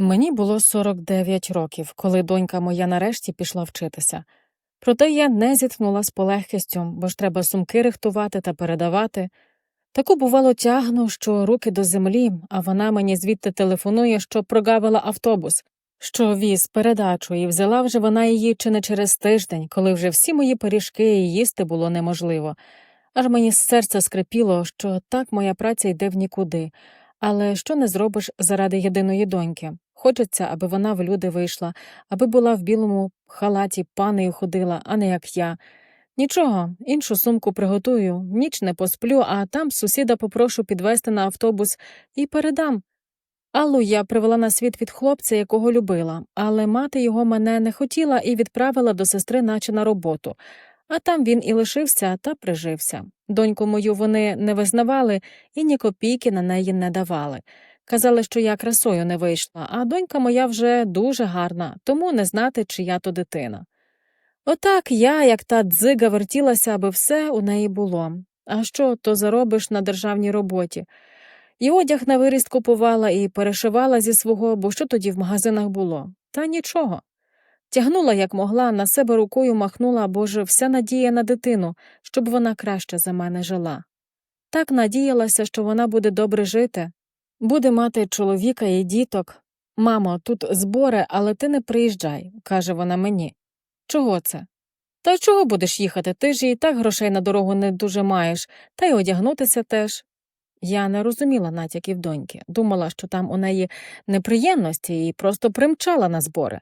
Мені було 49 років, коли донька моя нарешті пішла вчитися. Проте я не зітхнула з полегкістю, бо ж треба сумки рихтувати та передавати. Таку, бувало, тягну, що руки до землі, а вона мені звідти телефонує, що прогавила автобус, що віз передачу, і взяла вже вона її чи не через тиждень, коли вже всі мої пиріжки і їсти було неможливо. Аж мені з серця скрипіло, що так моя праця йде в нікуди. Але що не зробиш заради єдиної доньки? Хочеться, аби вона в люди вийшла, аби була в білому халаті панею ходила, а не як я. Нічого, іншу сумку приготую, ніч не посплю, а там сусіда попрошу підвести на автобус і передам. Аллу я привела на світ від хлопця, якого любила, але мати його мене не хотіла і відправила до сестри, наче на роботу. А там він і лишився та прижився. Доньку мою вони не визнавали і ні копійки на неї не давали. Казали, що я красою не вийшла, а донька моя вже дуже гарна, тому не знати, чия то дитина. Отак я, як та дзига, вертілася, аби все у неї було. А що то заробиш на державній роботі? І одяг на виріст купувала і перешивала зі свого, бо що тоді в магазинах було? Та нічого. Тягнула, як могла, на себе рукою махнула, бо ж вся надія на дитину, щоб вона краще за мене жила. Так надіялася, що вона буде добре жити, буде мати чоловіка і діток. Мамо, тут збори, але ти не приїжджай, каже вона мені. Чого це? Та чого будеш їхати? Ти ж і так грошей на дорогу не дуже маєш, та й одягнутися теж. Я не розуміла натяків доньки, думала, що там у неї неприємності і просто примчала на збори.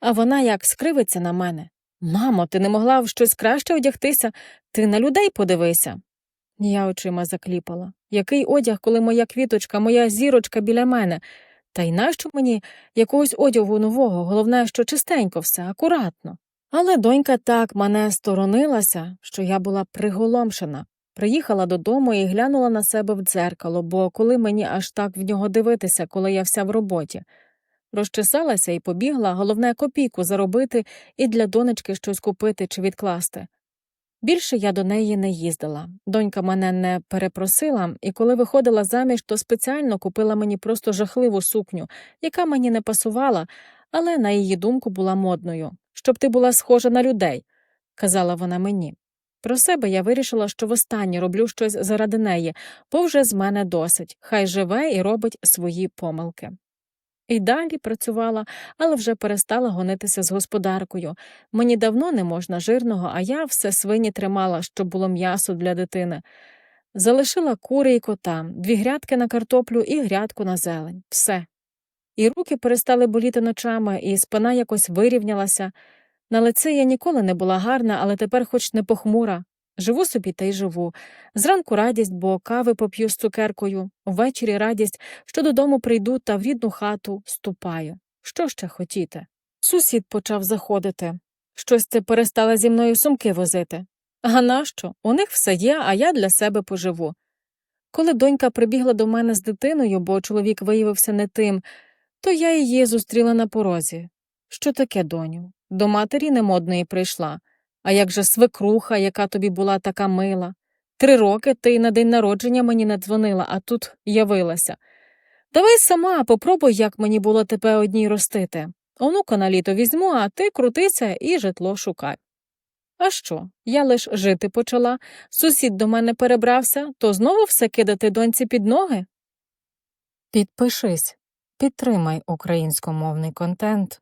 А вона як скривиться на мене. Мамо, ти не могла в щось краще одягтися, ти на людей подивися. Я очима закліпала. Який одяг, коли моя квіточка, моя зірочка біля мене? Та й нащо мені якогось одягу нового, головне, що чистенько все, акуратно. Але донька так мене сторонилася, що я була приголомшена. Приїхала додому і глянула на себе в дзеркало, бо коли мені аж так в нього дивитися, коли я вся в роботі. Розчесалася і побігла, головне копійку заробити і для донечки щось купити чи відкласти. Більше я до неї не їздила. Донька мене не перепросила, і коли виходила заміж, то спеціально купила мені просто жахливу сукню, яка мені не пасувала, але, на її думку, була модною, щоб ти була схожа на людей, казала вона мені. Про себе я вирішила, що востаннє роблю щось заради неї, бо вже з мене досить, хай живе і робить свої помилки. І далі працювала, але вже перестала гонитися з господаркою. Мені давно не можна жирного, а я все свині тримала, щоб було м'ясо для дитини. Залишила кури і кота, дві грядки на картоплю і грядку на зелень. Все. І руки перестали боліти ночами, і спина якось вирівнялася. На лице я ніколи не була гарна, але тепер хоч не похмура. Живу собі та й живу. Зранку радість, бо кави поп'ю з цукеркою, ввечері радість, що додому прийду та в рідну хату ступаю. Що ще хотіти? Сусід почав заходити. Щось це перестала зі мною сумки возити. А нащо? У них все є, а я для себе поживу. Коли донька прибігла до мене з дитиною, бо чоловік виявився не тим, то я її зустріла на порозі. Що таке, доню? До матері немодної прийшла. А як же свекруха, яка тобі була така мила? Три роки ти на день народження мені не дзвонила, а тут явилася. Давай сама попробуй, як мені було тебе одній ростити. Онука на літо візьму, а ти крутися і житло шукай. А що? Я лиш жити почала, сусід до мене перебрався, то знову все кидати доньці під ноги? Підпишись, підтримай українськомовний контент.